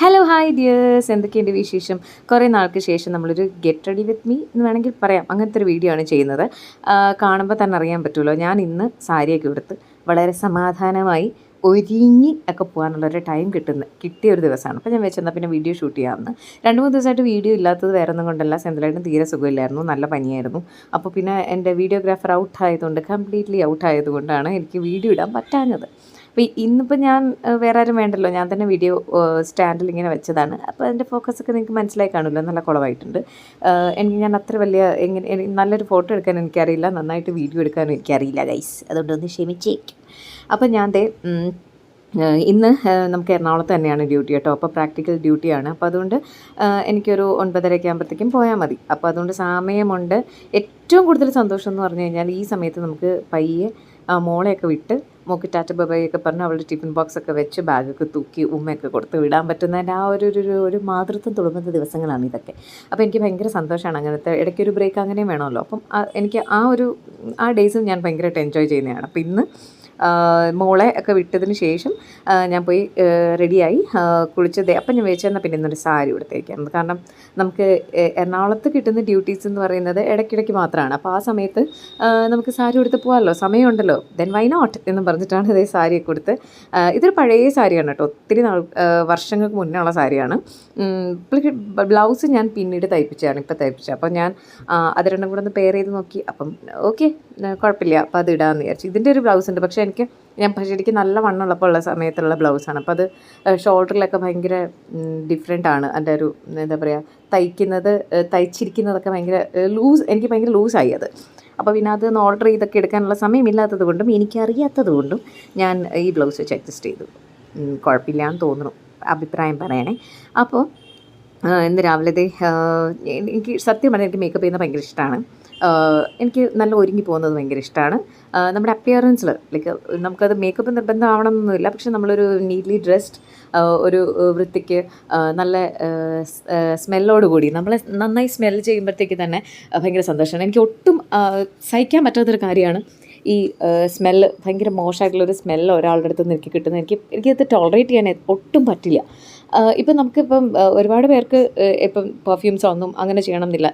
Hello hi dears എന്തൊക്കെയുണ്ട് വിശേഷം? കുറേ നാൾക്ക് ശേഷം നമ്മളൊരു ഗെറ്റ് റെഡി വിത്ത് മീ എന്ന് വേണമെങ്കിൽ പറയാം. അങ്ങനത്തെ ഒരു വീഡിയോ ആണ് ചെയ്യുന്നത്. കാണുമ്പോൾ തന്നെ അറിയാൻ പറ്റുമല്ലോ. ഞാൻ ഇന്ന് സാരിയൊക്കെ എടുത്ത് വളരെ സമാധാനമായി ഒരുങ്ങി ഒക്കെ പോകാനുള്ള ഒരു ടൈം കിട്ടുന്ന കിട്ടിയ ഒരു ദിവസമാണ്. അപ്പോൾ ഞാൻ വെച്ചെന്നാൽ പിന്നെ വീഡിയോ ഷൂട്ട് ചെയ്യാമെന്ന്. രണ്ട് മൂന്ന് ദിവസമായിട്ട് വീഡിയോ ഇല്ലാത്തത് വേറെ ഒന്നും കൊണ്ടല്ല. സെന്തലായിട്ടും തീരെ സുഖമില്ലായിരുന്നു. നല്ല പനിയായിരുന്നു. അപ്പോൾ പിന്നെ എന്റെ വീഡിയോഗ്രാഫർ ഔട്ട് ആയതുകൊണ്ട് കംപ്ലീറ്റ്ലി ഔട്ട് ആയതുകൊണ്ടാണ് എനിക്ക് വീഡിയോ ഇടാൻ പറ്റാഞ്ഞത്. അപ്പോൾ ഇന്നിപ്പോൾ ഞാൻ വേറെ ആരും വേണ്ടല്ലോ. ഞാൻ തന്നെ വീഡിയോ സ്റ്റാൻഡിൽ ഇങ്ങനെ വെച്ചതാണ്. അപ്പോൾ അതിന്റെ ഫോക്കസ് ഒക്കെ നിങ്ങൾക്ക് മനസ്സിലായി കാണുമല്ലോ. നല്ല കുളവായിട്ടുണ്ട്. എനിക്ക് ഞാൻ അത്ര വലിയ എങ്ങനെ നല്ലൊരു ഫോട്ടോ എടുക്കാൻ എനിക്കറിയില്ല. നന്നായിട്ട് വീഡിയോ എടുക്കാനും എനിക്കറിയില്ല ഗൈസ് അതുകൊണ്ട് ഒന്ന് ക്ഷമിച്ചേക്കും. അപ്പോൾ ഞാൻ ദേ ഇന്ന് നമുക്ക് എറണാകുളത്ത് തന്നെയാണ് ഡ്യൂട്ടി കേട്ടോ. അപ്പോൾ പ്രാക്ടിക്കൽ ഡ്യൂട്ടിയാണ് അപ്പോൾ അതുകൊണ്ട് എനിക്കൊരു ഒൻപതരയൊക്കെ ആകുമ്പോഴത്തേക്കും പോയാൽ മതി. അപ്പോൾ അതുകൊണ്ട് സമയമുണ്ട്. ഏറ്റവും കൂടുതൽ സന്തോഷം എന്ന് പറഞ്ഞു കഴിഞ്ഞാൽ ഈ സമയത്ത് നമുക്ക് പയ്യെ മോളെയൊക്കെ വിട്ട് മോക്ക് ടാറ്റ ബബയൊക്കെ പറഞ്ഞ് അവളുടെ ടിഫിൻ ബോക്സ് ഒക്കെ വെച്ച് ബാഗൊക്കെ തൂക്കി ഉമ്മയൊക്കെ കൊടുത്ത് വിടാൻ പറ്റുന്നതിന്റെ ആ ഒരു ഒരു ഒരു മാതൃത്വം തുടങ്ങുന്ന ദിവസങ്ങളാണ് ഇതൊക്കെ. അപ്പോൾ എനിക്ക് ഭയങ്കര സന്തോഷമാണ് അങ്ങനത്തെ ഇടയ്ക്ക് ഒരു ബ്രേക്ക് അങ്ങനെയും വേണമല്ലോ. അപ്പം എനിക്ക് ആ ഒരു ആ ഡേയ്സും ഞാൻ ഭയങ്കരമായിട്ട് എൻജോയ് ചെയ്യുന്നതാണ്. അപ്പോൾ ഇന്ന് മോളെ ഒക്കെ വിട്ടതിന് ശേഷം ഞാൻ പോയി റെഡിയായി കുളിച്ചത്. അപ്പം ഞാൻ വെച്ചെന്നാൽ പിന്നെ ഇന്നൊരു സാരി കൊടുത്തേക്കായിരുന്നു കാരണം നമുക്ക് എറണാകുളത്ത് കിട്ടുന്ന ഡ്യൂട്ടീസ് എന്ന് പറയുന്നത് ഇടയ്ക്കിടയ്ക്ക് മാത്രമാണ്. അപ്പോൾ ആ സമയത്ത് നമുക്ക് സാരി കൊടുത്ത് പോകാമല്ലോ. സമയമുണ്ടല്ലോ. ദെൻ വൈ നോട്ട് എന്ന് പറഞ്ഞിട്ടാണ് ഇതേ സാരിയൊക്കെ കൊടുത്ത് ഇതൊരു പഴയ സാരിയാണ് കേട്ടോ. ഒത്തിരി നാൾ വർഷങ്ങൾക്ക് മുന്നേ ഉള്ള സാരിയാണ് ബ്ലൗസ് ഞാൻ പിന്നീട് തയ്പ്പിച്ചതാണ് ഇപ്പോൾ തയ്പ്പിച്ചത്. അപ്പോൾ ഞാൻ അത് രണ്ടും കൂടെ ഒന്ന് പെയർ ചെയ്ത് നോക്കി. അപ്പം ഓക്കെ കുഴപ്പമില്ല. അപ്പോൾ അത് ഇടാമെന്ന് വിചാരിച്ചു. ഇതിന്റെ ഒരു ബ്ലൗസ് ഉണ്ട്. പക്ഷേ എനിക്ക് ഞാൻ പക്ഷേ എനിക്ക് നല്ല വണ്ണുള്ളപ്പോൾ ഉള്ള സമയത്തുള്ള ബ്ലൗസാണ്. അപ്പോൾ അത് ഷോൾഡറിലൊക്കെ ഭയങ്കര ഡിഫറെന്റ് ആണ്. അതിന്റെ ഒരു എന്താ പറയുക തയ്ക്കുന്നത് തയ്ച്ചിരിക്കുന്നതൊക്കെ ഭയങ്കര ലൂസ് എനിക്ക് ഭയങ്കര ലൂസായി അത്. അപ്പോൾ പിന്നെ അത് ഓർഡർ ചെയ്തൊക്കെ എടുക്കാനുള്ള സമയമില്ലാത്തത് കൊണ്ടും എനിക്കറിയാത്തത് കൊണ്ടും ഞാൻ ഈ ബ്ലൗസ് വെച്ച് അഡ്ജസ്റ്റ് ചെയ്തു. കുഴപ്പമില്ല എന്ന് തോന്നുന്നു. അഭിപ്രായം പറയണേ. അപ്പോൾ ഇന്ന് രാവിലത്തെ എനിക്ക് സത്യം പറഞ്ഞാൽ എനിക്ക് മേക്കപ്പ് ചെയ്യുന്നത് ഭയങ്കര ഇഷ്ടമാണ്. എനിക്ക് നല്ല ഒരുങ്ങി പോകുന്നത് ഭയങ്കര ഇഷ്ടമാണ് നമ്മുടെ അപ്പിയറൻസിൽ ലൈക്ക് നമുക്കത് മേക്കപ്പ് നിർബന്ധമാവണമെന്നൊന്നുമില്ല. പക്ഷെ നമ്മളൊരു നീറ്റ്ലി ഡ്രസ്ഡ് ഒരു വൃത്തിക്ക് നല്ല സ്മെല്ലോട് കൂടി നമ്മളെ നന്നായി സ്മെൽ ചെയ്യുമ്പോഴത്തേക്ക് തന്നെ ഭയങ്കര സന്തോഷമാണ്. എനിക്ക് ഒട്ടും സഹിക്കാൻ പറ്റാത്തൊരു കാര്യമാണ് ഈ സ്മെല്ല് ഭയങ്കര മോശമായിട്ടുള്ളൊരു സ്മെല്ല് ഒരാളുടെ അടുത്ത് നിന്ന് എനിക്ക് കിട്ടുന്നത്. എനിക്ക് എനിക്കത് ടോളറേറ്റ് ചെയ്യാൻ ഒട്ടും പറ്റില്ല. ഇപ്പം നമുക്കിപ്പം ഒരുപാട് പേർക്ക് ഇപ്പം പെർഫ്യൂംസ് ഒന്നും അങ്ങനെ ചെയ്യണം എന്നില്ല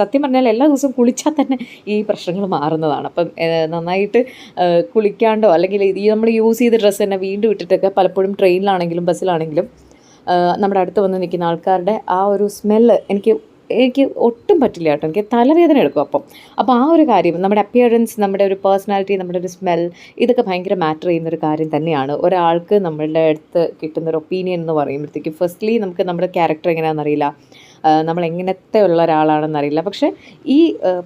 സത്യം പറഞ്ഞാൽ എല്ലാ ദിവസവും കുളിച്ചാൽ തന്നെ ഈ പ്രശ്നങ്ങൾ മാറുന്നതാണ്. അപ്പം നന്നായിട്ട് കുളിക്കാണ്ടോ അല്ലെങ്കിൽ ഈ നമ്മൾ യൂസ് ചെയ്ത ഡ്രസ്സ് തന്നെ വീണ്ടും ഇട്ടിട്ടൊക്കെ പലപ്പോഴും ട്രെയിനിലാണെങ്കിലും ബസ്സിലാണെങ്കിലും നമ്മുടെ അടുത്ത് വന്ന് നിൽക്കുന്ന ആൾക്കാരുടെ ആ ഒരു സ്മെല്ല് എനിക്ക് എനിക്ക് ഒട്ടും പറ്റില്ല കേട്ടോ. എനിക്ക് തലവേദന എടുക്കും അപ്പം. അപ്പോൾ ആ ഒരു കാര്യം നമ്മുടെ അപ്പിയറൻസ് നമ്മുടെ ഒരു പേഴ്സണാലിറ്റി നമ്മുടെ ഒരു സ്മെൽ ഇതൊക്കെ ഭയങ്കര മാറ്റർ ചെയ്യുന്ന ഒരു കാര്യം തന്നെയാണ്. ഒരാൾക്ക് നമ്മളുടെ അടുത്ത് കിട്ടുന്ന ഒരു ഒപ്പീനിയൻ എന്ന് പറയുമ്പോഴത്തേക്ക് ഫസ്റ്റ്ലി നമുക്ക് നമ്മുടെ ക്യാരക്ടർ എങ്ങനെയാണെന്നറിയില്ല. നമ്മൾ എങ്ങനത്തെ ഉള്ള ഒരാളാണെന്നറിയില്ല. പക്ഷേ ഈ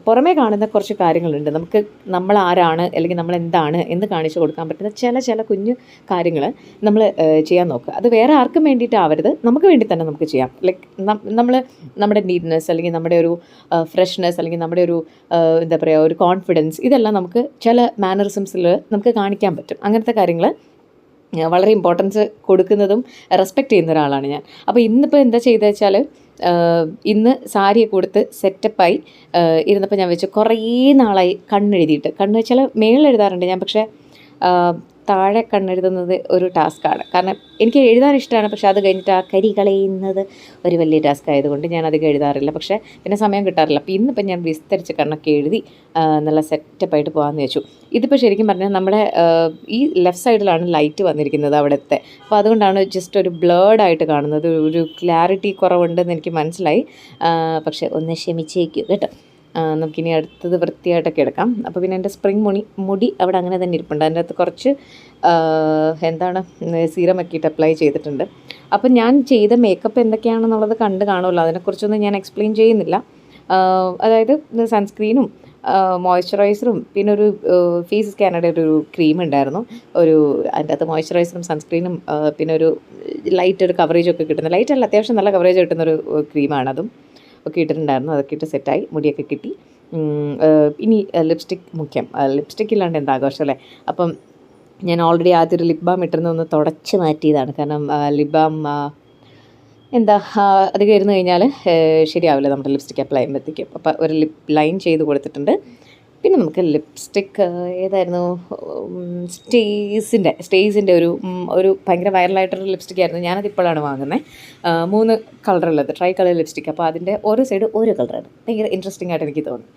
പുറമേ കാണുന്ന കുറച്ച് കാര്യങ്ങളുണ്ട്. നമുക്ക് നമ്മൾ ആരാണ് അല്ലെങ്കിൽ നമ്മൾ എന്താണ് എന്ന് കാണിച്ചു കൊടുക്കാൻ പറ്റുന്ന ചില ചില കുഞ്ഞു കാര്യങ്ങൾ നമ്മൾ ചെയ്യാൻ നോക്കുക. അത് വേറെ ആർക്കും വേണ്ടിയിട്ടാവരുത് നമുക്ക് വേണ്ടി തന്നെ നമുക്ക് ചെയ്യാം. ലൈക്ക് നമ്മൾ നമ്മുടെ നീറ്റ്നെസ് അല്ലെങ്കിൽ നമ്മുടെ ഒരു ഫ്രഷ്നെസ് അല്ലെങ്കിൽ നമ്മുടെ ഒരു എന്താ പറയുക ഒരു കോൺഫിഡൻസ് ഇതെല്ലാം നമുക്ക് ചില മാനറിസംസിൽ നമുക്ക് കാണിക്കാൻ പറ്റും. അങ്ങനത്തെ കാര്യങ്ങൾ വളരെ ഇമ്പോർട്ടൻസ് കൊടുക്കുന്നതും റെസ്പെക്റ്റ് ചെയ്യുന്ന ഒരാളാണ് ഞാൻ. അപ്പോൾ ഇന്നിപ്പോൾ എന്താ ചെയ്തതെന്ന് വെച്ചാൽ ഇന്ന് സാരിയൊക്കെ കൊടുത്ത് സെറ്റപ്പായി ഇരുന്നപ്പോൾ ഞാൻ വെച്ചു കുറേ നാളായി കണ്ണെഴുതിയിട്ട്. കണ്ണ് വെച്ചാൽ മേളിൽ എഴുതാറുണ്ട് ഞാൻ പക്ഷേ താഴെ കണ്ണെഴുതുന്നത് ഒരു ടാസ്ക്കാണ്. കാരണം എനിക്ക് എഴുതാൻ ഇഷ്ടമാണ് പക്ഷേ അത് കഴിഞ്ഞിട്ട് ആ കരി കളയുന്നത് ഒരു വലിയ ടാസ്ക് ആയതുകൊണ്ട് ഞാൻ അധികം എഴുതാറില്ല. പക്ഷേ പിന്നെ സമയം കിട്ടാറില്ല. അപ്പോൾ ഇന്നിപ്പോൾ ഞാൻ വിസ്തരിച്ച് കണ്ണൊക്കെ എഴുതി നല്ല സെറ്റപ്പായിട്ട് പോകാമെന്ന് വെച്ചു ഇതിപ്പോൾ ശരിക്കും പറഞ്ഞാൽ നമ്മുടെ ഈ ലെഫ്റ്റ് സൈഡിലാണ് ലൈറ്റ് വന്നിരിക്കുന്നത് അവിടുത്തെ. അപ്പോൾ അതുകൊണ്ടാണ് ജസ്റ്റ് ഒരു ബ്ലേഡ് ആയിട്ട് കാണുന്നത്. ഒരു ക്ലാരിറ്റി കുറവുണ്ടെന്ന് എനിക്ക് മനസ്സിലായി. പക്ഷേ ഒന്ന് ക്ഷമിച്ചേക്കും കേട്ടോ. നമുക്കിനി അടുത്തത് വൃത്തിയായിട്ടൊക്കെ എടുക്കാം. അപ്പോൾ പിന്നെ എന്റെ സ്പ്രിങ് മുടി മുടി അവിടെ അങ്ങനെ തന്നെ ഇരിപ്പുണ്ട്. അതിന്റെ അകത്ത് കുറച്ച് എന്താണ് സീറം ഒക്കെ ഇട്ട് അപ്ലൈ ചെയ്തിട്ടുണ്ട്. അപ്പോൾ ഞാൻ ചെയ്ത മേക്കപ്പ് എന്തൊക്കെയാണെന്നുള്ളത് കണ്ട് കാണുമല്ലോ. അതിനെക്കുറിച്ചൊന്നും ഞാൻ എക്സ്പ്ലെയിൻ ചെയ്യുന്നില്ല. അതായത് സൺസ്ക്രീനും മോയ്സ്ചറൈസറും പിന്നെ ഒരു ഫേസ് സ്കാനറുടെ ഒരു ക്രീം ഉണ്ടായിരുന്നു. ഒരു അതിന്റെ അകത്ത് മോയ്സ്ചറൈസറും സൺസ്ക്രീനും പിന്നെ ഒരു ലൈറ്റ് ഒരു കവറേജ് ഒക്കെ കിട്ടുന്ന ലൈറ്റ് അല്ല അത്യാവശ്യം നല്ല കവറേജ് കിട്ടുന്ന ഒരു ക്രീമാണ് അതും. ഒക്കെ ഇട്ടിട്ടുണ്ടായിരുന്നു. അതൊക്കെ ഇട്ട് സെറ്റായി മുടിയൊക്കെ കിട്ടി. ഇനി ലിപ്സ്റ്റിക് മുഖ്യം. ലിപ്സ്റ്റിക് ഇല്ലാണ്ട് എന്താ ആഘോഷം അല്ലേ? അപ്പം ഞാൻ ഓൾറെഡി ആദ്യം ഒരു ലിപ് ബാം ഇട്ടിരുന്ന ഒന്ന് തുടച്ച് മാറ്റിയതാണ്. കാരണം ലിപ് ബാം എന്താ അത് ഇരുന്ന് കഴിഞ്ഞാൽ ശരിയാവില്ല നമ്മുടെ ലിപ്സ്റ്റിക് അപ്ലൈ ചെയ്യുമ്പോഴത്തേക്കും. അപ്പോൾ ഒരു ലിപ് ലൈൻ ചെയ്ത് കൊടുത്തിട്ടുണ്ട്. പിന്നെ നമുക്ക് ലിപ്സ്റ്റിക്ക് ഏതായിരുന്നു സ്റ്റേസിന്റെ സ്റ്റേസിന്റെ ഒരു ഒരു ഭയങ്കര വൈറലായിട്ടൊരു ലിപ്സ്റ്റിക് ആയിരുന്നു. ഞാനത് ഇപ്പോഴാണ് വാങ്ങുന്നത് മൂന്ന് കളറുള്ളത് ട്രൈ കളർ ലിപ്സ്റ്റിക് അപ്പോൾ അതിന്റെ ഓരോ സൈഡ് ഓരോ കളറാണ് ഭയങ്കര ഇൻട്രസ്റ്റിംഗ് ആയിട്ട് എനിക്ക് തോന്നി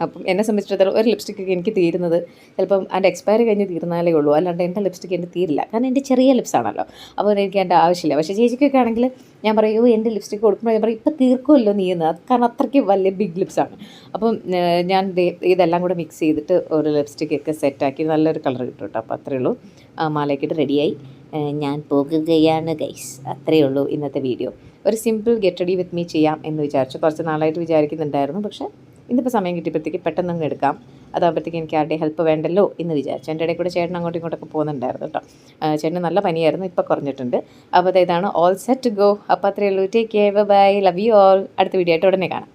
അപ്പം എന്നെ സംബന്ധിച്ചിടത്തോളം ഒരു ലിപ്സ്റ്റിക്കൊക്കെ എനിക്ക് തീരുന്നത് ചിലപ്പം അതിന്റെ എക്സ്പയറി കഴിഞ്ഞ് തീർന്നാലേ ഉള്ളൂ. അല്ലാണ്ട് എന്റെ ലിപ്സ്റ്റിക്ക് എനിക്ക് തീരില്ല. കാരണം എന്റെ ചെറിയ ലിപ്സ് ആണല്ലോ. അപ്പോൾ എനിക്ക് എന്റെ ആവശ്യമില്ല. പക്ഷേ ചേച്ചിക്കൊക്കെ ആണെങ്കിൽ ഞാൻ പറയൂ എന്റെ ലിപ്സ്റ്റിക്ക് കൊടുക്കുമ്പോൾ ഞാൻ പറയും ഇപ്പം തീർക്കുമല്ലോ നീ എന്ന്. കാരണം അത്രയ്ക്ക് വലിയ ബിഗ് ലിപ്സ് ആണ്. അപ്പം ഞാൻ ഇതെല്ലാം കൂടെ മിക്സ് ചെയ്തിട്ട് ഒരു ലിപ്സ്റ്റിക്കൊക്കെ സെറ്റാക്കി നല്ലൊരു കളർ കിട്ടും കേട്ടോ. അപ്പോൾ അത്രയേ ഉള്ളൂ. ആ, മാലയൊക്കെ റെഡിയായി ഞാൻ പോകുകയാണ് ഗൈസ് അത്രയേ ഉള്ളൂ ഇന്നത്തെ വീഡിയോ ഒരു simple get ready with me ചെയ്യാം എന്ന് വിചാരിച്ചു. കുറച്ച് നാളായിട്ട് വിചാരിക്കുന്നുണ്ടായിരുന്നു. പക്ഷേ ഇന്നിപ്പോൾ സമയം കിട്ടിയപ്പോഴത്തേക്ക് പെട്ടെന്ന് അങ്ങ് എടുക്കാം. അതാകുമ്പോഴത്തേക്ക് എനിക്ക് ആരുടെ ഹെൽപ്പ് വേണ്ടല്ലോ എന്ന് വിചാരിച്ചു. എന്റെ ഇടയിൽ കൂടെ ചേട്ടൻ അങ്ങോട്ടും ഇങ്ങോട്ടൊക്കെ പോകുന്നുണ്ടായിരുന്നു കേട്ടോ. ചേട്ടന് നല്ല പനിയായിരുന്നു ഇപ്പോൾ കുറഞ്ഞിട്ടുണ്ട്. അപ്പോൾ ഇതാണ് ഓൾ സെറ്റ് ഗോ അപ്പോൾ അത്രയേ ഉള്ളൂ. Take care bye love you all അടുത്ത വീഡിയോ ആയിട്ട് ഉടനെ കാണാം.